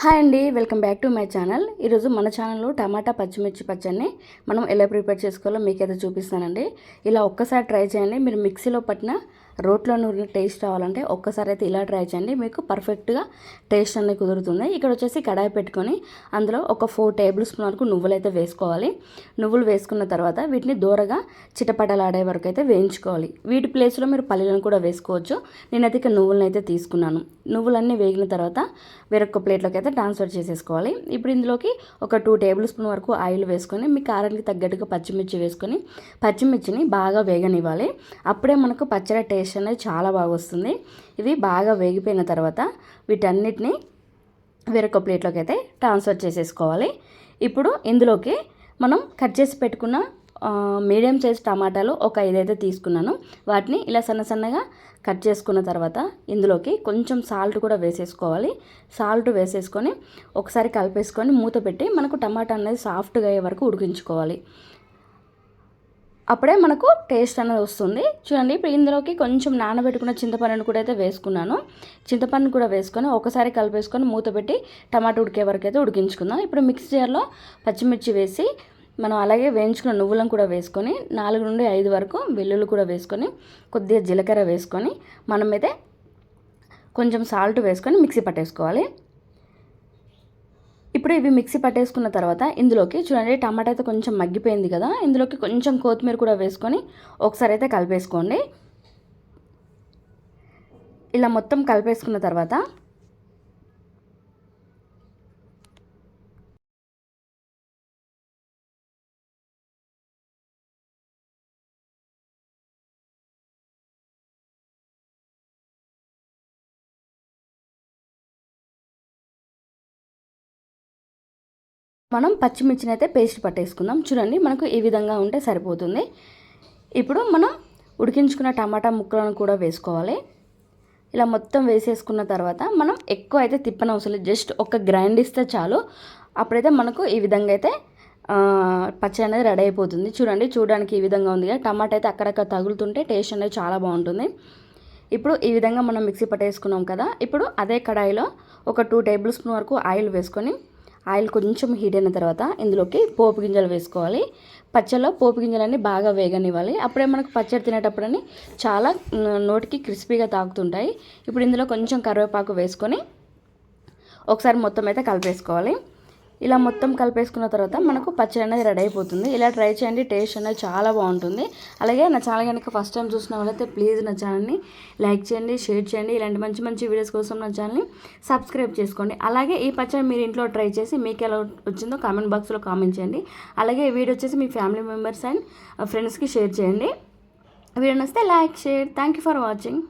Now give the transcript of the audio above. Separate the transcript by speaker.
Speaker 1: Hi అండి welcome back to my channel. ఈరోజు మన ఛానల్లో టమాటా పచ్చిమిర్చి పచ్చడిని మనం ఎలా ప్రిపేర్ చేసుకోవాలో మీకైతే చూపిస్తానండి. ఇలా ఒక్కసారి ట్రై చేయండి. మీరు మిక్సీలో పట్టిన రోట్లో నూరిన టేస్ట్ రావాలంటే ఒక్కసారి అయితే ఇలా ట్రై చేయండి. మీకు పర్ఫెక్ట్గా టేస్ట్ అనేది కుదురుతుంది. ఇక్కడ వచ్చేసి కడాయి పెట్టుకొని అందులో ఒక ఫోర్ టేబుల్ స్పూన్ వరకు నువ్వులు అయితే వేసుకోవాలి. నువ్వులు వేసుకున్న తర్వాత వీటిని దూరగా చిటపటలాడే వరకు అయితే వేయించుకోవాలి. వీటి ప్లేస్లో మీరు పల్లీలను కూడా వేసుకోవచ్చు. నేనైతే ఇక నువ్వులను అయితే తీసుకున్నాను. నువ్వులన్నీ వేగిన తర్వాత వేరొక ప్లేట్లోకి అయితే ట్రాన్స్ఫర్ చేసేసుకోవాలి. ఇప్పుడు ఇందులోకి ఒక టూ టేబుల్ స్పూన్ వరకు ఆయిల్ వేసుకొని మీ కారానికి తగ్గట్టుగా పచ్చిమిర్చి వేసుకొని పచ్చిమిర్చిని బాగా వేగనివ్వాలి. అప్పుడే మనకు పచ్చడి టేస్ట్ అనేది చాలా బాగా వస్తుంది. ఇవి బాగా వేగిపోయిన తర్వాత వీటన్నిటిని వేరొక ప్లేట్లోకి అయితే ట్రాన్స్ఫర్ చేసేసుకోవాలి. ఇప్పుడు ఇందులోకి మనం కట్ చేసి పెట్టుకున్న మీడియం సైజ్ టమాటాలు ఒక ఐదైతే తీసుకున్నాను. వాటిని ఇలా సన్న సన్నగా కట్ చేసుకున్న తర్వాత ఇందులోకి కొంచెం సాల్ట్ కూడా వేసేసుకోవాలి. సాల్ట్ వేసేసుకొని ఒకసారి కలిపేసుకొని మూత పెట్టి మనకు టమాటా అనేది సాఫ్ట్గా అయ్యే వరకు ఉడికించుకోవాలి. అప్పుడే మనకు టేస్ట్ అనేది వస్తుంది. చూడండి ఇప్పుడు ఇందులోకి కొంచెం నానబెట్టుకున్న చింతపండును కూడా అయితే వేసుకున్నాను. చింతపండు కూడా వేసుకొని ఒకసారి కలిపేసుకొని మూత పెట్టి టమాటా ఉడికే వరకు అయితే ఉడికించుకుందాం. ఇప్పుడు మిక్స్ జార్లో పచ్చిమిర్చి వేసి మనం అలాగే వేయించుకున్న నువ్వులను కూడా వేసుకొని నాలుగు నుండి ఐదు వరకు వెల్లుల్లి కూడా వేసుకొని కొద్దిగా జీలకర్ర వేసుకొని మనమైతే కొంచెం సాల్ట్ వేసుకొని మిక్సీ పట్టేసుకోవాలి. ఇప్పుడు ఇవి మిక్సీ పట్టేసుకున్న తర్వాత ఇందులోకి చూడండి టమాటా అయితే కొంచెం మగ్గిపోయింది కదా ఇందులోకి కొంచెం కొత్తిమీర కూడా వేసుకొని ఒకసారి అయితే కలిపేసుకోండి. ఇలా మొత్తం కలిపేసుకున్న తర్వాత మనం పచ్చిమిర్చిని అయితే పేస్ట్ పట్టేసుకుందాం. చూడండి మనకు ఈ విధంగా ఉంటే సరిపోతుంది. ఇప్పుడు మనం ఉడికించుకున్న టమాటా ముక్కలను కూడా వేసుకోవాలి. ఇలా మొత్తం వేసేసుకున్న తర్వాత మనం ఎక్కువ అయితే తిప్పనవసరం జస్ట్ ఒక గ్రైండ్ ఇస్తే చాలు. అప్పుడైతే మనకు ఈ విధంగా అయితే పచ్చడి అనేది రెడీ అయిపోతుంది. చూడండి చూడడానికి ఈ విధంగా ఉంది. టమాటా అయితే అక్కడక్కడ తగులుతుంటే టేస్ట్ అనేది చాలా బాగుంటుంది. ఇప్పుడు ఈ విధంగా మనం మిక్సీ పట్టేసుకున్నాం కదా. ఇప్పుడు అదే కడాయిలో ఒక టూ టేబుల్ స్పూన్ వరకు ఆయిల్ వేసుకొని ఆయిల్ కొంచెం హీట్ అయిన తర్వాత ఇందులోకి పోపు గింజలు వేసుకోవాలి. పచ్చళ్ళలో పోపు గింజలన్నీ బాగా వేగనివ్వాలి. అప్పుడే మనకు పచ్చడి తినేటప్పుడని చాలా నోటికి క్రిస్పీగా తాకుతుంటాయి. ఇప్పుడు ఇందులో కొంచెం కరివేపాకు వేసుకొని ఒకసారి మొత్తం అయితే కలిపేసుకోవాలి. ఇలా మొత్తం కలిపేసుకున్న తర్వాత మనకు పచ్చడి అనేది రెడీ అయిపోతుంది. ఇలా ట్రై చేయండి టేస్ట్ అనేది చాలా బాగుంటుంది. అలాగే నా ఛానల్ కనుక ఫస్ట్ టైం చూసిన వాళ్ళైతే ప్లీజ్ నా ఛానల్ని లైక్ చేయండి షేర్ చేయండి. ఇలాంటి మంచి మంచి వీడియోస్ కోసం నా ఛానల్ని సబ్స్క్రైబ్ చేసుకోండి. అలాగే ఈ పచ్చడి మీరు ఇంట్లో ట్రై చేసి మీకు ఎలా వచ్చిందో కామెంట్ బాక్స్లో కామెంట్ చేయండి. అలాగే ఈ వీడియో వచ్చేసి మీ ఫ్యామిలీ మెంబర్స్ అండ్ ఫ్రెండ్స్కి షేర్ చేయండి. Video నస్తే like share. Thank you for watching.